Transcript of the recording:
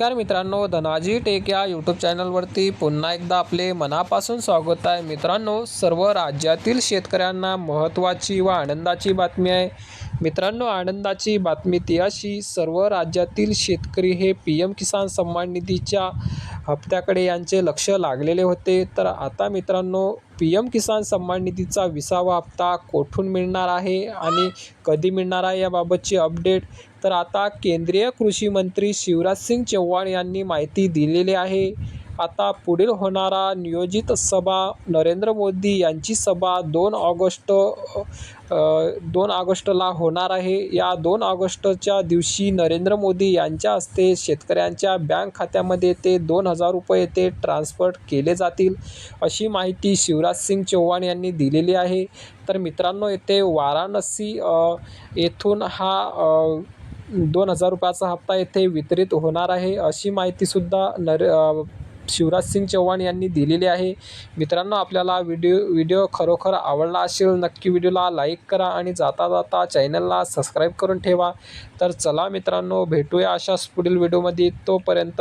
नमस्कार मित्रांनो धनाजी टेक या यूट्यूब चॅनलवरती पुन्हा एकदा आपले मनापासून स्वागत आहे. मित्रांनो सर्व राज्यातील शेतकऱ्यांना महत्त्वाची व आनंदाची बातमी आहे. मित्रांनो आनंदाची बातमी ती अशी सर्व राज्यातील शेतकरी हे पी एम किसान सन्मान निधीच्या हप्त्याकडे यांचे लक्ष लागलेले होते. तर आता मित्रांनो पी एम किसान सन्मान निधीचा विसावा हप्ता कोठून मिळणार आहे आणि कधी मिळणार आहे याबाबतची अपडेट तर आता केंद्रीय कृषी मंत्री शिवराज सिंग चौहान यांनी माहिती दिलेली आहे. आता पुढील होणारा नियोजित सभा नरेंद्र मोदी यांची सभा दोन ऑगस्ट दोन ऑगस्टला होणार आहे. या दोन ऑगस्टच्या दिवशी नरेंद्र मोदी यांच्या हस्ते शेतकऱ्यांच्या बँक खात्यामध्ये ते दोन हजार रुपये ते ट्रान्सफर केले जातील अशी माहिती शिवराज सिंग चौहान यांनी दिलेली आहे. तर मित्रांनो येथे वाराणसी येथून हा दोन हजार रुपयाचा हप्ता येथे वितरित होणार आहे. अशी माहितीसुद्धा नर शिवराज सिंग चौहान यांनी दिलेली आहे. मित्रांनो आपल्याला व्हिडिओ व्हिडिओ खरोखर आवडला असेल नक्की व्हिडिओला लाईक करा आणि जाता जाता चॅनलला सबस्क्राईब करून ठेवा. तर चला मित्रांनो भेटूया अशाच पुढील व्हिडिओमध्ये. तोपर्यंत